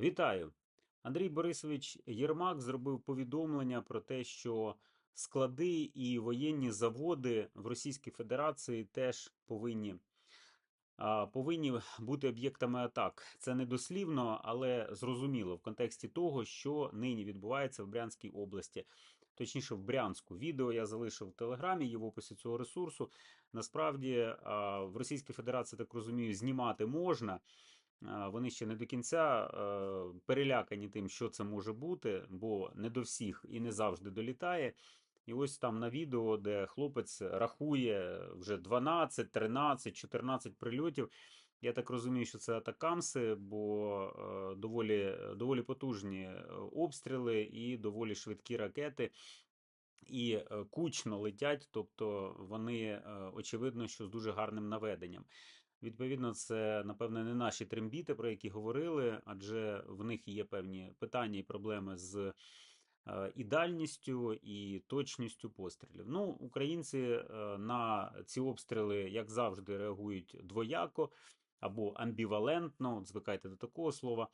Вітаю! Андрій Борисович Єрмак зробив повідомлення про те, що склади і воєнні заводи в Російській Федерації теж повинні, повинні бути об'єктами атак. Це не дослівно, але зрозуміло в контексті того, що нині відбувається в Брянській області. Точніше, в Брянську. Відео я залишив в Телеграмі, є в описі цього ресурсу. Насправді, в Російській Федерації, так розумію, знімати можна. А, Вони ще не до кінця е, перелякані тим, що це може бути, бо не до всіх і не завжди долітає. І ось там на відео, де хлопець рахує вже 12, 13, 14 прильотів. Я так розумію, що це атакамси, бо е, доволі, доволі потужні е, обстріли і доволі швидкі ракети. І е, кучно летять, тобто вони е, очевидно, що з дуже гарним наведенням. Відповідно, це, напевне, не наші трембіти, про які говорили, адже в них є певні питання і проблеми з е, і дальністю, і точністю пострілів. Ну, українці е, на ці обстріли, як завжди, реагують двояко або амбівалентно, от звикайте до такого слова.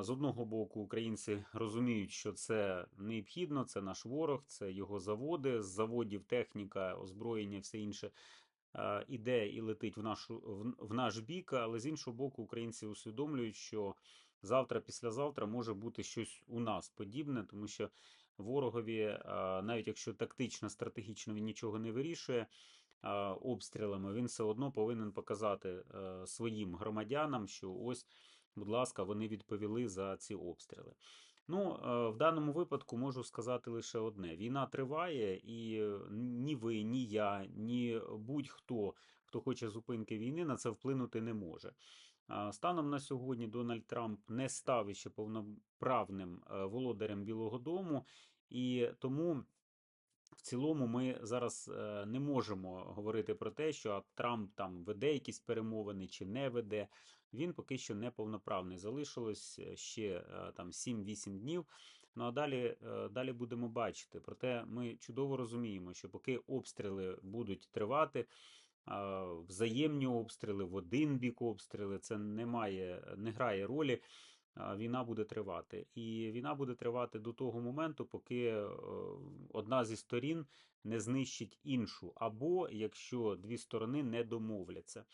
З одного боку, українці розуміють, що це необхідно, це наш ворог, це його заводи, з заводів техніка, озброєння, все інше іде і летить в, нашу, в, наш бік, але з іншого боку, українці усвідомлюють, що завтра, післязавтра може бути щось у нас подібне, тому що ворогові, е, навіть якщо тактично, стратегічно він нічого не вирішує. е, Обстрілами він все одно повинен показати е, своїм громадянам, що ось, будь ласка, вони відповіли за ці обстріли. Ну, е, в даному випадку можу сказати лише одне: війна триває, і е, ні ви, ні я, ні будь-хто, хто хоче зупинки війни, на це вплинути не може. Станом на сьогодні Дональд Трамп не став ще повноправним е, володарем Білого Дому, і тому. В цілому ми зараз е, не можемо говорити про те, що Трамп там веде якісь перемовини чи не веде. Він поки що не повноправний. Залишилось е, ще е, там 7-8 днів. Ну а далі, далі будемо бачити. Проте ми чудово розуміємо, що поки обстріли будуть тривати, взаємні обстріли, в один бік обстріли, це не має, не грає ролі. Війна буде тривати. І війна буде тривати до того моменту, поки е, одна зі сторін не знищить іншу, або якщо дві сторони не домовляться.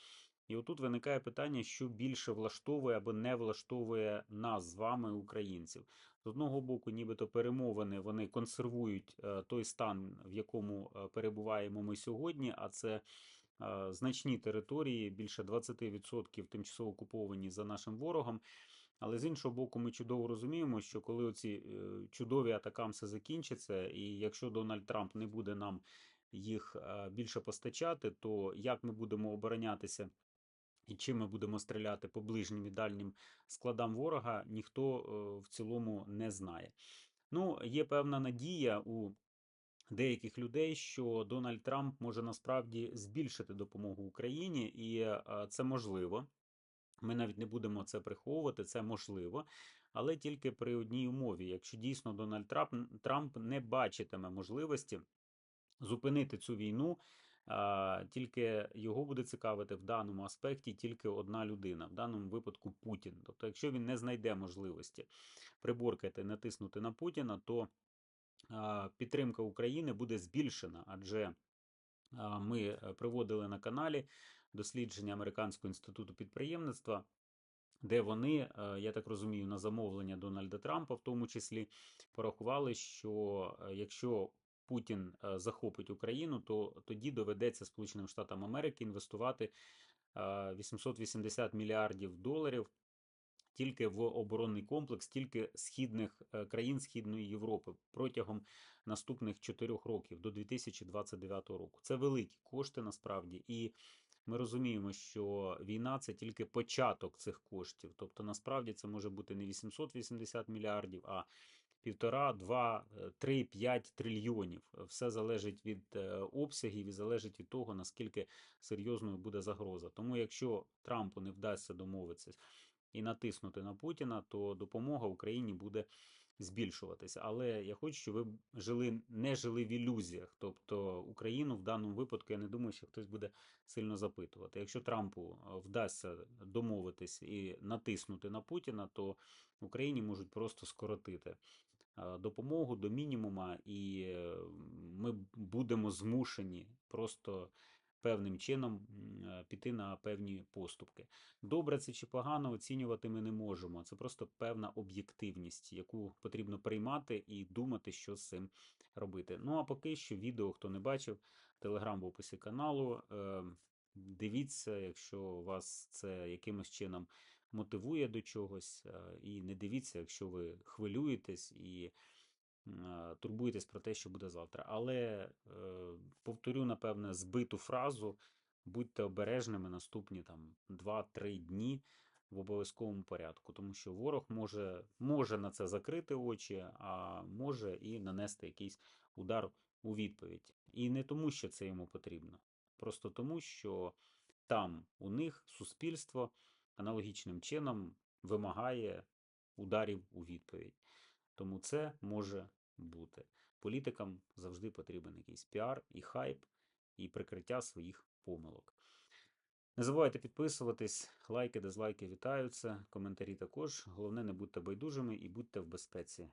І отут виникає питання, що більше влаштовує або не влаштовує нас з вами, українців. З одного боку, нібито перемовини вони консервують е, той стан, в якому е, перебуваємо ми сьогодні, а це значні території, більше 20% тимчасово окуповані за нашим ворогом. Але з іншого боку, ми чудово розуміємо, що коли оці е, чудові атакамси закінчаться, і якщо Дональд Трамп не буде нам їх е, більше постачати, то як ми будемо оборонятися і чим ми будемо стріляти по ближнім і дальнім складам ворога, ніхто е, в цілому не знає. Ну, є певна надія у деяких людей, що Дональд Трамп може насправді збільшити допомогу Україні, і це можливо. Ми навіть не будемо це приховувати, це можливо, але тільки при одній умові, якщо дійсно Дональд Трамп, Трамп не бачитиме можливості зупинити цю війну, а, тільки його буде цікавити в даному аспекті тільки одна людина, в даному випадку Путін. Тобто, якщо він не знайде можливості приборкати, натиснути на Путіна, то а, підтримка України буде збільшена, адже а, ми е, приводили на каналі дослідження Американського інституту підприємництва, де вони, е, я так розумію, на замовлення Дональда Трампа, в тому числі, порахували, що е, якщо Путін е, захопить Україну, то тоді доведеться Сполученим Штатам Америки інвестувати е, 880 мільярдів доларів тільки в оборонний комплекс, тільки східних країн Східної Європи протягом наступних 4 років до 2029 року. Це великі кошти насправді, і ми розуміємо, що війна це тільки початок цих коштів. Тобто, насправді це може бути не 880 мільярдів, а півтора, два, е, три, п'ять трильйонів. Все залежить від е, обсягів і залежить від того, наскільки серйозною буде загроза. Тому, якщо Трампу не вдасться домовитися і натиснути на Путіна, то допомога Україні буде збільшуватися. Але я хочу, щоб ви жили, не жили в ілюзіях. Тобто Україну в даному випадку я не думаю, що хтось буде сильно запитувати. Якщо Трампу е, вдасться домовитись і натиснути на Путіна, то Україні можуть просто скоротити е, допомогу до мінімума, і е, ми будемо змушені просто певним чином е, піти на певні поступки. Добре це чи погано оцінювати ми не можемо. Це просто певна об'єктивність, яку потрібно приймати і думати, що з цим робити. Ну а поки що відео, хто не бачив, телеграм в описі каналу. Е, Дивіться, якщо вас це якимось чином мотивує до чогось, е, і не дивіться, якщо ви хвилюєтесь і турбуєтесь про те, що буде завтра. Але е, повторю, напевне, збиту фразу: будьте обережними наступні там 2-3 дні в обов'язковому порядку, тому що ворог може, може на це закрити очі, а може і нанести якийсь удар у відповідь. І не тому, що це йому потрібно, просто тому, що там у них суспільство аналогічним чином вимагає ударів у відповідь. Тому це може бути. Політикам завжди потрібен якийсь піар і хайп, і прикриття своїх помилок. Не забувайте підписуватись, лайки, дизлайки вітаються, коментарі також. Головне, не будьте байдужими і будьте в безпеці.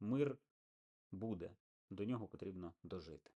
Мир буде, до нього потрібно дожити.